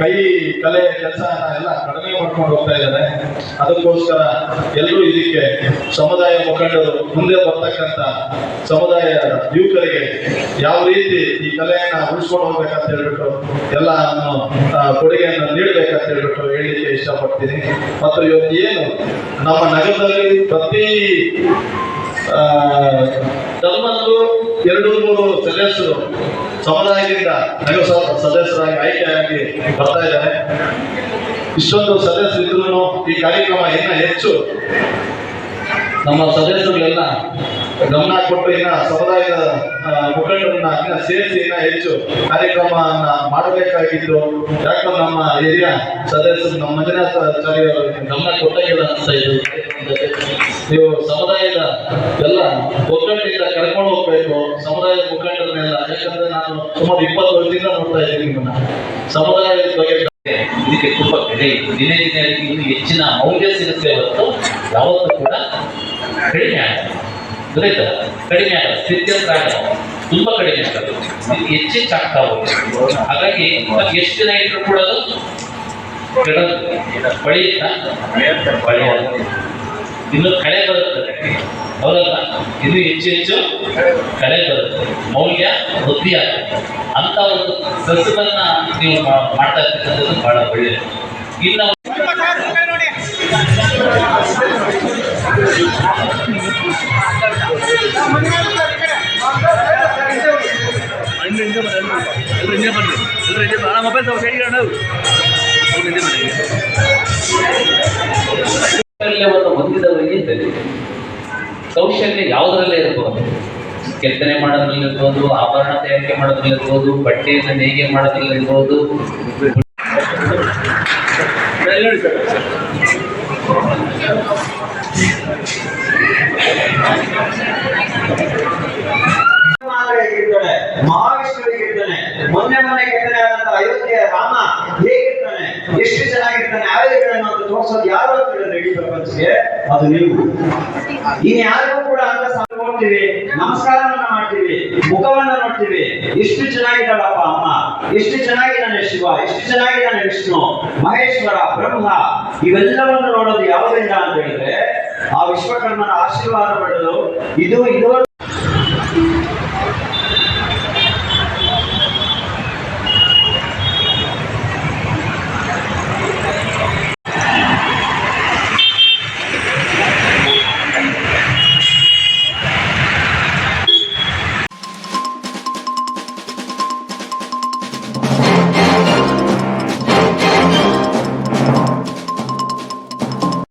ಕಲೆ ಕೆಲಸ ಎಲ್ಲ ಕಡಿಮೆ ಮಾಡ್ಕೊಂಡು ಹೋಗ್ತಾ ಇದ್ದಾರೆ. ಅದಕ್ಕೋಸ್ಕರ ಎಲ್ಲರೂ ಇದಕ್ಕೆ ಸಮುದಾಯ ಮುಖಂಡರು ಮುಂದೆ ಬರ್ತಕ್ಕಂತ ಸಮುದಾಯ ಯುವಕರಿಗೆ ಯಾವ ರೀತಿ ಈ ಕಲೆಯನ್ನ ಉಳಿಸ್ಕೊಂಡು ಹೋಗ್ಬೇಕಂತ ಹೇಳ್ಬಿಟ್ಟು ಎಲ್ಲ ಕೊಡುಗೆಯನ್ನು ನೀಡಬೇಕಂತ ಹೇಳ್ಬಿಟ್ಟು ಹೇಳಲಿಕ್ಕೆ ಇಷ್ಟಪಡ್ತೀನಿ. ಮತ್ತು ಇವತ್ತು ಏನು ನಮ್ಮ ನಗರದಲ್ಲಿ ಪ್ರತಿ ಧರ್ಮದ್ದು ಎರಡು ಮೂರು ಸದಸ್ಯರು ಸಮುದಾಯದಿಂದ ಸ- ಸದಸ್ಯರಾಗಿ ಆಯ್ಕೆಯಾಗಿ ಬರ್ತಾ ಇದ್ದಾರೆ. ಇಷ್ಟೊಂದು ಸದಸ್ಯರಿದ್ರು ಈ ಕಾರ್ಯಕ್ರಮ ಇನ್ನ ಹೆಚ್ಚು. ನಮ್ಮ ಸದಸ್ಯರುಗಳೆಲ್ಲ ಗಮನ ಕೊಟ್ಟು ಇನ್ನ ಸಮುದಾಯದ ಮುಖಂಡರನ್ನ ಇನ್ನ ಸೇರಿಸಿ ಇನ್ನ ಹೆಚ್ಚು ಕಾರ್ಯಕ್ರಮವನ್ನ ಮಾಡಬೇಕಾಗಿತ್ತು ಯಾಕಂದ್ರೆ ನಮ್ಮ ಏರಿಯಾ ಸದಸ್ಯರು, ನಮ್ಮ ಮಂಜುನಾಥಾಚಾರ್ಯ ಗಮನ ಕೊಟ್ಟಾಗಿಲ್ಲ ಅನಿಸ್ತಾ ಇದ್ದು ನೀವು ಎಲ್ಲ ಒಗ್ಗಟ್ಟಿನಿಂದ ಕರ್ಕೊಂಡು ಹೋಗ್ಬೇಕು. ಸಮುದಾಯದ ಮುಖಂಡರನ್ನೆಲ್ಲ ಯಾಕಂದ್ರೆ ನಾನು ಸುಮಾರು ಇಪ್ಪತ್ತು ವರ್ಷದಿಂದ ನೋಡ್ತಾ ಇದ್ದೀನಿ ನಿಮ್ಮನ್ನ. ಸಮುದಾಯದ ಬಗ್ಗೆ ಇದಕ್ಕೆ ತುಂಬಾ ಇದೆ ದಿನೇ ದಿನೇ ಇನ್ನು ಹೆಚ್ಚಿನ ಮೌಲ್ಯ ಸಿಗುತ್ತೆ ಹೊರತು ಯಾವತ್ತೂ ಕೂಡ ಕಡಿಮೆ ಆಗಲ್ಲ. ಗೊತ್ತಾಯ್ತಾ? ಕಡಿಮೆ ಆಗಲ್ಲ. ಸ್ಥಿತ್ಯಂತರ ಆಗಲ್ಲ ತುಂಬಾ ಕಡಿಮೆ ಆಗಲ್ಲ ಇದು ಹೆಚ್ಚೆಚ್ಚು ಆಗ್ತಾ ಹೋಗುತ್ತೆ. ಹಾಗಾಗಿ ಎಷ್ಟು ದಿನ ಇಟ್ಟರು ಕೂಡ ಅದು ಬಳಿಯುತ್ತಾ ಇನ್ನು ಕಳೆ ಬರುತ್ತದೆ. ಹೌದಲ್ಲ? ಇನ್ನು ಹೆಚ್ಚು ಹೆಚ್ಚು ಕಳೆ ಬರುತ್ತೆ. ಮೌಲ್ಯ ವೃದ್ಧಿ ಅಂತ ಒಂದು ಸಸ್ಯವನ್ನ ನೀವು ಮಾಡ್ತಾ ಇರ್ತಕ್ಕಂಥದ್ದು ಬಹಳ ಒಳ್ಳೆಯದು ಇನ್ನು ಅಣ್ಣ ಹಿಂದೆ ಹಿಂದೆ ಬರ್ರಿ ಹಿಂದೆ ಮೊಬೈಲ್ ಸ್ವಲ್ಪ ಸೈಡ್ಗೆ ಅವ್ರು ಹಿಂದೆ ಕೌಶಲ್ಯ ಯಾವುದರಲ್ಲಿ ಇರಬಹುದು ಕೆತ್ತನೆ ಮಾಡೋದ್ರಲ್ಲಿರ್ಬೋದು ಆಭರಣ ತಯಾರಿಕೆ ಮಾಡೋದ್ರಲ್ಲಿರ್ಬೋದು ಬಟ್ಟೆಯನ್ನು ನೇಯ್ಗೆ ಮಾಡೋದ್ರಲ್ಲಿರ್ಬೋದು ಮಹಾವಿಷ್ಣುವಿಗೆ ಮೊನ್ನೆ ಮೊನ್ನೆ ಕೆತ್ತನೆ ಆದಂತಹ ಅಯೋಧ್ಯೆಯ ರಾಮ ಹೇಗಿರ್ತಾನೆ? ಎಷ್ಟು ಆಯುಧಗಳನ್ನು ಅಂತ ತೋರಿಸೋದು ಯಾರು ಅಂತ ಹೇಳಿದ್ರೆ ಇಡೀ ಪ್ರಪಂಚಕ್ಕೆ, ಅದು ನೀವು. ಇನ್ ಯಾರಿಗೂ ಕೂಡ ಅಂತ ನೋಡ್ತೀವಿ. ನಮಸ್ಕಾರವನ್ನ ಮಾಡ್ತೀವಿ. ಮುಖವನ್ನ ನೋಡ್ತೀವಿ. ಎಷ್ಟು ಚೆನ್ನಾಗಿದ್ದಾಳಪ್ಪ ಅಮ್ಮ. ಎಷ್ಟು ಚೆನ್ನಾಗಿದ್ದಾನೆ ಶಿವ. ಎಷ್ಟು ಚೆನ್ನಾಗಿದ್ದಾನೆ ವಿಷ್ಣು. ಮಹೇಶ್ವರ, ಬ್ರಹ್ಮ, ಇವೆಲ್ಲವನ್ನು ನೋಡೋದು ಯಾವುದರಿಂದ ಅಂತ ಹೇಳಿದ್ರೆ, ಆ ವಿಶ್ವಕರ್ಮನ ಆಶೀರ್ವಾದ ಪಡೆದು ಇದು ಇದು